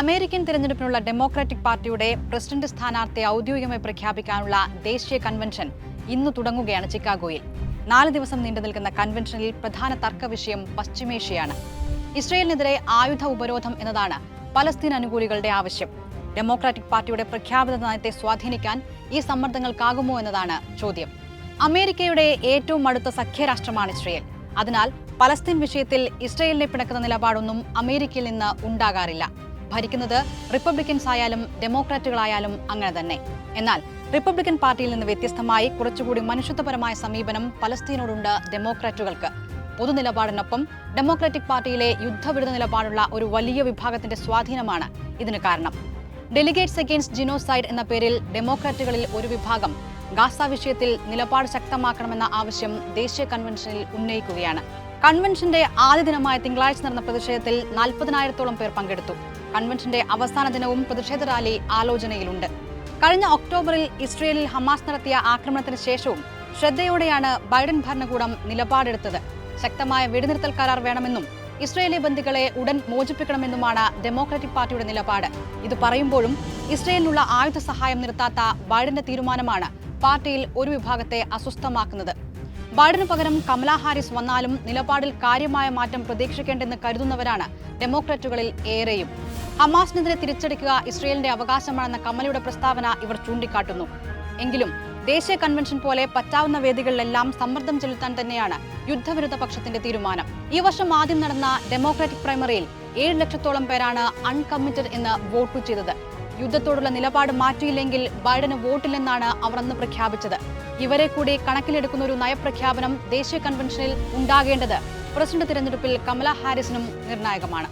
American തിരഞ്ഞെടുപ്പിനുള്ള Democratic പാർട്ടിയുടെ president സ്ഥാനാർത്ഥിയെ ഔദ്യോഗികമായി പ്രഖ്യാപിക്കാനുള്ള ദേശീയ കൺവെൻഷൻ ഇന്ന് തുടങ്ങുകയാണ് ചിക്കാഗോയിൽ. നാല് ദിവസം നീണ്ടു നിൽക്കുന്ന കൺവെൻഷനിൽ പ്രധാന തർക്ക വിഷയം പശ്ചിമേഷ്യയാണ്. ഇസ്രയേലിനെതിരെ ആയുധ ഉപരോധം എന്നതാണ് പലസ്തീൻ അനുകൂലികളുടെ ആവശ്യം. ഡെമോക്രാറ്റിക് പാർട്ടിയുടെ പ്രഖ്യാപിത നയത്തെ സ്വാധീനിക്കാൻ ഈ സമ്മർദ്ദങ്ങൾക്കാകുമോ എന്നതാണ് ചോദ്യം. അമേരിക്കയുടെ ഏറ്റവും അടുത്ത സഖ്യരാഷ്ട്രമാണ് ഇസ്രയേൽ. അതിനാൽ പലസ്തീൻ വിഷയത്തിൽ ഇസ്രയേലിനെ പിണക്കുന്ന നിലപാടൊന്നും അമേരിക്കയിൽ നിന്ന് ഉണ്ടാകാറില്ല. ഭരിക്കുന്നത് റിപ്പബ്ലിക്കൻസ് ആയാലും ഡെമോക്രാറ്റുകളായാലും അങ്ങനെ തന്നെ. എന്നാൽ റിപ്പബ്ലിക്കൻ പാർട്ടിയിൽ നിന്ന് വ്യത്യസ്തമായി കുറച്ചുകൂടി മനുഷ്യത്വപരമായ സമീപനം പലസ്തീനോടുണ്ട് ഡെമോക്രാറ്റുകൾക്ക്. പൊതുനിലപാടിനൊപ്പം ഡെമോക്രാറ്റിക് പാർട്ടിയിലെ യുദ്ധവിരുദ്ധ നിലപാടുള്ള ഒരു വലിയ വിഭാഗത്തിന്റെ സ്വാധീനമാണ് ഇതിന് കാരണം. ഡെലിഗേറ്റ്സ് അഗെയിൻസ്റ്റ് ജിനോസൈഡ് എന്ന പേരിൽ ഡെമോക്രാറ്റുകളിൽ ഒരു വിഭാഗം ഗാസ വിഷയത്തിൽ നിലപാട് ശക്തമാക്കണമെന്ന ആവശ്യം ദേശീയ കൺവെൻഷനിൽ ഉന്നയിക്കുകയാണ്. കൺവെൻഷന്റെ ആദ്യ ദിനമായ തിങ്കളാഴ്ച നടന്ന പ്രതിഷേധത്തിൽ നാൽപ്പതിനായിരത്തോളം പേർ പങ്കെടുത്തു. കൺവെൻഷന്റെ അവസാന ദിനവും പ്രതിഷേധ റാലി ആലോചനയിലുണ്ട്. കഴിഞ്ഞ ഒക്ടോബറിൽ ഇസ്രയേലിൽ ഹമാസ് നടത്തിയ ആക്രമണത്തിന് ശേഷവും ശ്രദ്ധയോടെയാണ് ബൈഡൻ ഭരണകൂടം നിലപാടെടുത്തത്. ശക്തമായ വെടിനിർത്തൽ കരാർ വേണമെന്നും ഇസ്രയേലി ബന്ദികളെ ഉടൻ മോചിപ്പിക്കണമെന്നുമാണ് ഡെമോക്രാറ്റിക് പാർട്ടിയുടെ നിലപാട്. ഇത് പറയുമ്പോഴും ഇസ്രയേലിനുള്ള ആയുധ സഹായം നിർത്താത്ത ബൈഡന്റെ തീരുമാനമാണ് പാർട്ടിയിൽ ഒരു വിഭാഗത്തെ അസ്വസ്ഥമാക്കുന്നത്. ബൈഡന് പകരം കമലാ ഹാരിസ് വന്നാലും നിലപാടിൽ കാര്യമായ മാറ്റം പ്രതീക്ഷിക്കേണ്ടെന്ന് കരുതുന്നവരാണ് ഡെമോക്രാറ്റുകളിൽ ഏറെയും. ഹമാസിനെതിരെ തിരിച്ചടിക്കുക ഇസ്രയേലിന്റെ അവകാശമാണെന്ന കമലയുടെ പ്രസ്താവന ഇവർ ചൂണ്ടിക്കാട്ടുന്നു. എങ്കിലും ദേശീയ കൺവെൻഷൻ പോലെ പറ്റാവുന്ന വേദികളിലെല്ലാം സമ്മർദ്ദം ചെലുത്താൻ തന്നെയാണ് യുദ്ധവിരുദ്ധ പക്ഷത്തിന്റെ തീരുമാനം. ഈ വർഷം ആദ്യം നടന്ന ഡെമോക്രാറ്റിക് പ്രൈമറിയിൽ ഏഴ് ലക്ഷത്തോളം പേരാണ് അൺകമ്മിറ്റഡ് എന്ന് വോട്ട് ചെയ്തത്. യുദ്ധത്തോടുള്ള നിലപാട് മാറ്റിയില്ലെങ്കിൽ ബൈഡന് വോട്ടില്ലെന്നാണ് അവർ അന്ന് പ്രഖ്യാപിച്ചത്. ഇവരെ കൂടി കണക്കിലെടുക്കുന്ന ഒരു നയപ്രഖ്യാപനം ദേശീയ കൺവെൻഷനിൽ ഉണ്ടാകേണ്ടത് പ്രസിഡന്റ് തിരഞ്ഞെടുപ്പിൽ കമല ഹാരിസിനും നിർണായകമാണ്.